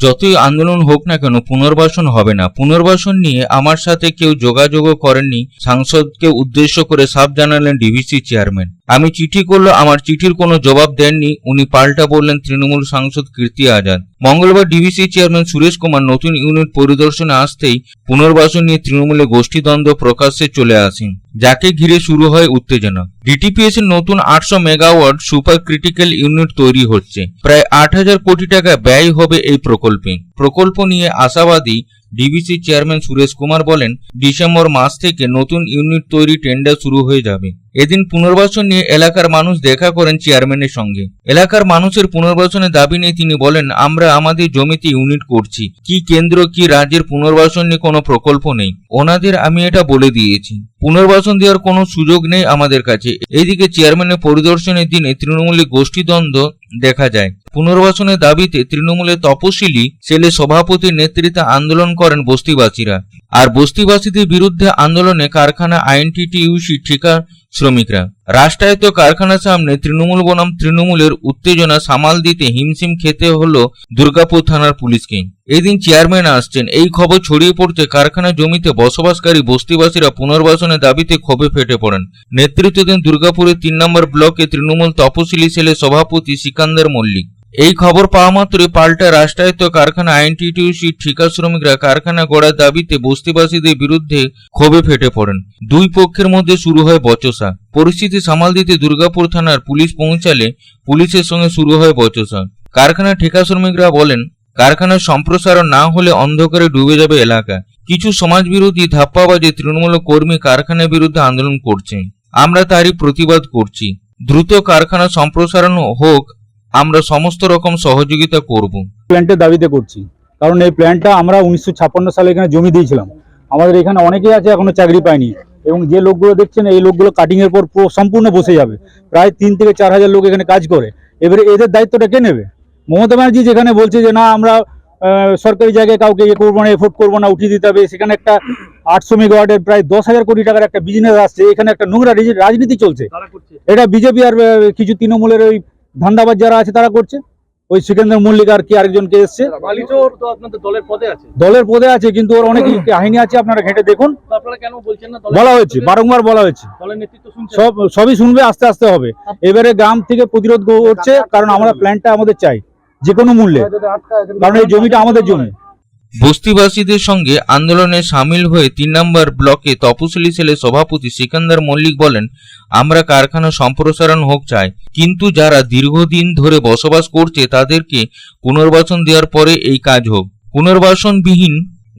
যতই আন্দোলন হোক না কেন, পুনর্বাসন হবে না। পুনর্বাসন নিয়ে আমার সাথে কেউ যোগাযোগও করেননি। সাংসদকে উদ্দেশ্য করে সাফ জানালেন ডিভিসি চেয়ারম্যান। আমি চিঠি করল, আমার চিঠির কোনো জবাব দেননি। উনি পাল্টা বললেন, তৃণমূল সাংসদ কীর্তি আজাদ। মঙ্গলবার ডিভিসি চেয়ারম্যান সুরেশ কুমার নতুন ইউনিট পরিদর্শনে আসতেই পুনর্বাসন নিয়ে তৃণমূলে গোষ্ঠীদ্বন্দ্ব প্রকাশ্যে চলে আসেন, যাকে ঘিরে শুরু হয় উত্তেজনা। ডিটিপিএস এর নতুন আটশো মেগাওয়াট সুপার ক্রিটিক্যাল ইউনিট তৈরি হচ্ছে। প্রায় আট হাজার কোটি টাকা ব্যয় হবে এই প্রকল্পে। প্রকল্প নিয়ে আশাবাদী ডিবিসি চেয়ারম্যান সুরেশ কুমার বলেন, ডিসেম্বর মাস থেকে নতুন ইউনিট তৈরি টেন্ডার শুরু হয়ে যাবে। এদিন পুনর্বাসন নিয়ে এলাকার মানুষ দেখা করেন চেয়ারম্যানের সঙ্গে। এলাকার মানুষের পুনর্বাসনের দাবি নিয়ে তিনি বলেন, আমরা আমাদের জমিতে ইউনিট করছি। কি কেন্দ্র, কি রাজ্যের পুনর্বাসন নিয়ে কোনো প্রকল্প নেই। ওনাদের আমি এটা বলে দিয়েছি। পুনর্বাসন দেওয়ার কোনো সুযোগ নেই আমাদের কাছে। এইদিকে চেয়ারম্যানের পরিদর্শনের দিনে তৃণমূলের গোষ্ঠীদ্বন্দ্ব দেখা যায়। পুনর্বাসনের দাবিতে তৃণমূলের তপশিলি, সেলে সভাপতির নেতৃত্বে আন্দোলন করেন বস্তিবাসীরা। আর বস্তিবাসীদের বিরুদ্ধে আন্দোলনে কারখানা আইএনটিটিইউসি ঠিকা শ্রমিকরা। রাষ্ট্রায়ত্ত কারখানার সামনে তৃণমূল বনাম তৃণমূলের উত্তেজনা সামাল দিতে হিমশিম খেতে হলো দুর্গাপুর থানার পুলিশকে এদিন চেয়ারম্যান আসছেন। এই খবর ছড়িয়ে পড়তে কারখানা জমিতে বসবাসকারী বস্তিবাসীরা পুনর্বাসনের দাবিতে ক্ষোভে ফেটে পড়েন। নেতৃত্ব দেন দুর্গাপুরের তিন নম্বর ব্লকে তৃণমূল তপশিলি সেলের সভাপতি সিকান্দার মল্লিক। এই খবর পাওয়া মাত্রই পাল্টা রাষ্ট্রায়ত্ত কারখানা আইনটিটিউসি ঠিকা শ্রমিকরা কারখানা গড়ার দাবিতে বস্তিবাসীদের বিরুদ্ধে ক্ষোভে ফেটে পড়েন। দুই পক্ষের মধ্যে শুরু হয় বচসা। পরিস্থিতি সামাল দিতে দুর্গাপুর থানার পুলিশ পৌঁছালে পুলিশের সঙ্গে শুরু হয় বচসা। কারখানা ঠিকা শ্রমিকরা বলেন, কারখানার সম্প্রসারণ না হলে অন্ধকারে ডুবে যাবে এলাকা। কিছু সমাজবিরোধী ধাপ্পাবাজে তৃণমূল কর্মী কারখানার বিরুদ্ধে আন্দোলন করছে। আমরা তারই প্রতিবাদ করছি। দ্রুত কারখানা সম্প্রসারণ হোক আমরা সমস্ত রকম সহযোগিতা করব। প্ল্যান্টের দাবিতে করছি। কারণ এই প্ল্যান্টটা আমরা উনিশশো ছাপ্পান্ন সালে এখানে জমি দিয়েছিলাম। আমাদের এখানে অনেকেই আছে এখনও চাকরি পায়নি। এবং যে লোকগুলো দেখছেন এই লোকগুলো কাটিং এর পর সম্পূর্ণ বসে যাবে। প্রায় তিন থেকে চার হাজার লোক এখানে কাজ করে। এবারে এদের দায়িত্বটা কে নেবে? মমতা ব্যানার্জি যেখানে বলছে যে না আমরা আহ, সরকারি জায়গায় কাউকে ইয়ে করব না এফোর্ট করব না উঠিয়ে দিতে হবে। সেখানে একটা আটশো মেগাওয়াটের প্রায় দশ হাজার কোটি টাকার একটা বিজনেস আসছে। এখানে একটা নোংরা রাজনীতি চলছে। এটা বিজেপি আর কিছু তৃণমূলের ওই ধান্দাবাজ যারা আছে তারা করছে। ওই সিকেন্দ্র মল্লিক আর কি আরেকজনকে এসছে। দলের পদে আছে। কিন্তু ওর অনেক কাহিনী আছে আপনারা ঘেটে দেখুন। বলা হয়েছে বারংবার বলা হয়েছে। সব সবই শুনবে আস্তে আস্তে হবে। এবারে গ্রাম থেকে প্রতিরোধ করছে কারণ আমরা প্ল্যানটা আমাদের চাই যে কোনো মূল্যে। কারণ এই জমিটা আমাদের জমি। বস্তিবাসীদের সঙ্গে আন্দোলনে সামিল হয়ে তিন নম্বর ব্লকে তপশিলি সেলের সভাপতি সিকান্দার মল্লিক বলেন, আমরা কারখানা সম্প্রসারণ হোক চাই, কিন্তু যারা দীর্ঘদিন ধরে বসবাস করছে তাদেরকে পুনর্বাসন দেওয়ার পরে এই কাজ হোক। পুনর্বাসনবিহীন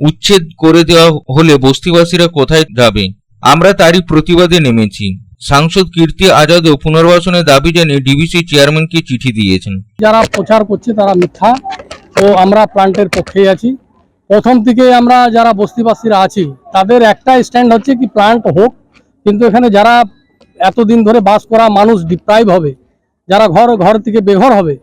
উচ্ছেদ করে দেওয়া হলে বস্তিবাসীরা কোথায় যাবে? আমরা তারই প্রতিবাদে নেমেছি। সাংসদ কীর্তি আজাদও পুনর্বাসনের দাবি জানিয়ে ডিবিসি চেয়ারম্যানকে চিঠি দিয়েছেন। যারা প্রচার করছে তারা মিথ্যা ও আমরা প্লান্টের পক্ষেই আছি। প্রথম থেকে আমরা যারা বস্তিবাসীরা আছি, তাদের একটা স্ট্যান্ড হচ্ছে কি প্লান্ট হোক, কিন্তু এখানে যারা এতদিন ধরে বাস করা মানুষ ডিপ্রাইভ হবে, যারা ঘর ঘর থেকে বেঘর হবে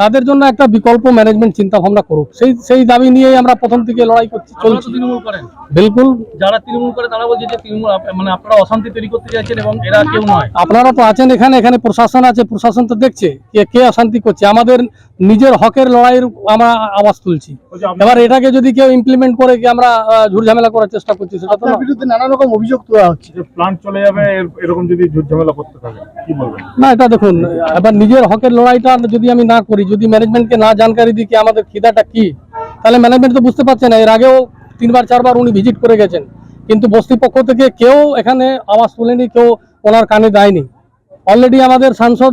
তাদের জন্য একটা বিকল্প ম্যানেজমেন্ট চিন্তা ভাবনা করুক। সেই সেই দাবি নিয়েই আমরা প্রথম থেকে লড়াই করছি চলছি। তৃণমূল করেন। বিলকুল। যারা তৃণমূল করে তারা বলছে যে তৃণমূল মানে আপনারা অশান্তি তৈরি করতে চাইছেন এবং এরা কেউ নয়। আপনারা তো আছেন এখানে এখানে প্রশাসন আছে প্রশাসন তো দেখছে কে কে অশান্তি করছে। আমাদের নিজের হকের লড়াইয়ের আমরা আওয়াজ তুলছি। এবার এটাকে যদি কেউ ইমপ্লিমেন্ট করে কি আমরা ঝুটঝামেলা করার চেষ্টা করছি সেটা তো বিরুদ্ধে নানা রকম অভিযোগ তোলা হচ্ছে। যে প্লান্ট চলে যাবে এরকম যদি ঝামেলা করতে থাকে কি বলবেন? না এটা দেখুন এবার নিজের হকের লড়াইটা যদি আমি না করি যদি ম্যানেজমেন্টকে না জানকারি দিই কি আমাদের খিদাটা কি? তাহলে ম্যানেজমেন্ট তো বুঝতে পারছে না। এর আগেও তিনবার, চারবার উনি ভিজিট করে গেছেন। কিন্তু বস্তি পক্ষ থেকে কেউ এখানে আওয়াজ তোলেনি, কেউ ওনার কানে দেয়নি। অলরেডি আমাদের সাংসদ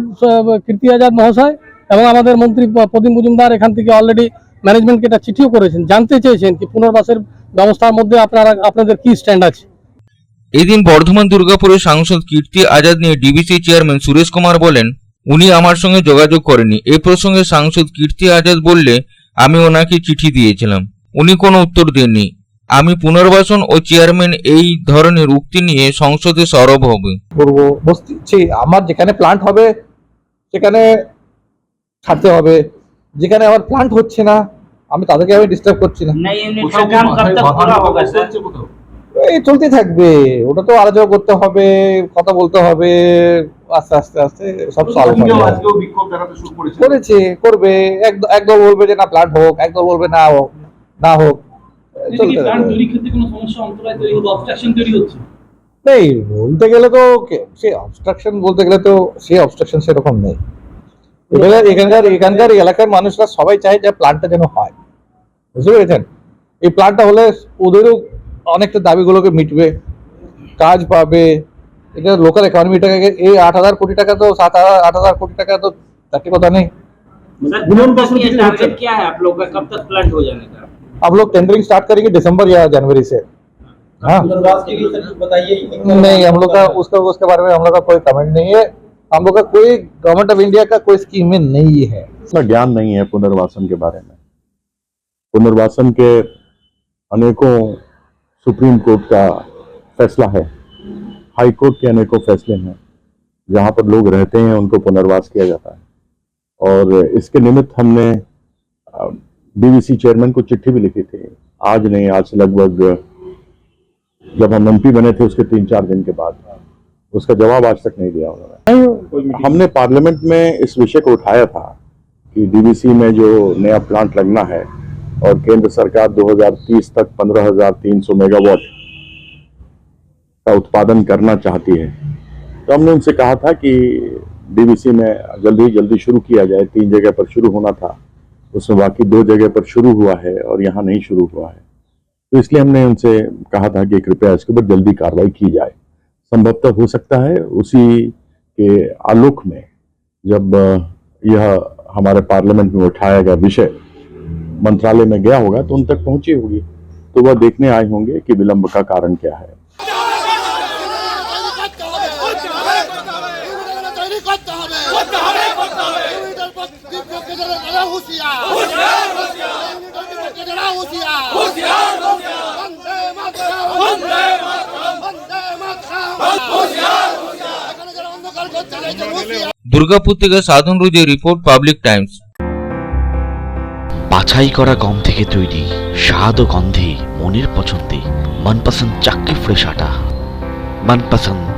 কীর্তি আজাদ মহাশয় এবং আমাদের মন্ত্রী প্রদীপ মজুমদার এখান থেকে অলরেডি ম্যানেজমেন্টকে এটা চিঠিও করেছেন। জানতে চেয়েছেন কি পুনর্বাসের ব্যবস্থার মধ্যে আপনারা, আপনাদের কি স্ট্যান্ড আছে? এদিন বর্ধমান দুর্গাপুরের সাংসদ কীর্তি আজাদ নিয়ে ডিবিসি চেয়ারম্যান সুরেশ কুমার বলেন উনি আমার সঙ্গে যোগাযোগ করেনি। এ প্রসঙ্গে সাংসদ কীর্তি আজাদ বললে আমি ওনাকে চিঠি দিয়েছিলাম। উনি কোনো উত্তর দেননি। আমি পুনর্বাসন ও চেয়ারম্যান এই ধরনের উক্তি নিয়ে সংসদে সরব হবে। করব। আমার যেখানে প্লান্ট হবে সেখানে ছাড়তে হবে। যেখানে আমার প্লান্ট হচ্ছে না আমি তাদেরকে আমি ডিস্টার্ব করছি না। এই চলতে থাকবে। ওটা তো আলোচনা করতে হবে কথা বলতে হবে। আস্তে আস্তে আস্তে সব সলভ হবে করেছে। করবে একদল বলবে যে না হোক একদল বলবে না হোক না হোক চলতে নেই বলতে গেলে তো অবস্ট্রাকশন বলতে গেলে তো সে অবস্ট্রাকশন সেরকম নেই। এখানকার এখানকার এখানকার এলাকার মানুষরা সবাই চায় যে প্ল্যান্টটা যেন হয়। বুঝতে পেরেছেন? এই প্ল্যান্টটা হলে ওদেরও অনেকটা দাবিগুলোকে মিটবে কাজ পাবে এটা লোকাল ইকোনমিটাকে এই আট হাজার কোটি টাকা তো সাত হাজার আট कोटी টাকা তো তাকে কথা নেই क्या है आप लोग का? कब तक प्लांट हो जाने का? आप लोग टेंडरिंग स्टार्ट करेंगे दिसंबर या जनवरी से। हाँ। नहीं हम लोग का उसका उसके बारे में हम लोग का कोई कमेंट नहीं है। हम लोग का कोई गवर्नमेंट ऑफ़ इंडिया का कोई स्कीम में नहीं है। इसका ज्ञान नहीं है पुनर्वासन के बारे में। पुनर्वासन के अनेकों सुप्रीम कोर्ट का फैसला है। हाई कोर्ट के अनेकों फैसले हैं। जहाँ पर लोग रहते हैं उनको पुनर्वास किया जाता है। और इसके निमित्त हमने डीवीसी चेयरमैन को चिट्ठी भी लिखी थी। आज नहीं आज से लगभग जब हम एमपी बने थे उसके तीन चार दिन के बाद। उसका जवाब आज तक नहीं दिया उन्होंने। हमने पार्लियामेंट में इस विषय को उठाया था कि डीवीसी में जो नया प्लांट लगना है और केंद्र सरकार 2030 तक 15,300 मेगावाट का उत्पादन करना चाहती है। तो हमने उनसे कहा था कि डीवीसी में जल्दी जल्दी शुरू किया जाए। तीन जगह पर शुरू होना था। उसमें बाकी दो जगह पर शुरू हुआ है और यहाँ नहीं शुरू हुआ है। तो इसलिए हमने उनसे कहा था कि कृपया इसके ऊपर जल्दी कार्रवाई की जाए। संभवतः हो सकता है उसी के आलोक में जब यह हमारे पार्लियामेंट में उठाया गया विषय मंत्रालय में गया होगा तो उन तक पहुँची होगी। तो वह देखने आए होंगे कि विलंब का कारण क्या है। যারা দুর্গাপুর থেকে সাধন রুজের রিপোর্ট পাবলিক টাইমস বাছাই করা গম থেকে তৈরি, স্বাদ ও গন্ধে মনের পছন্দে মনপসন্দ চাকরি ফ্রেশ আটা। মনপসন্দ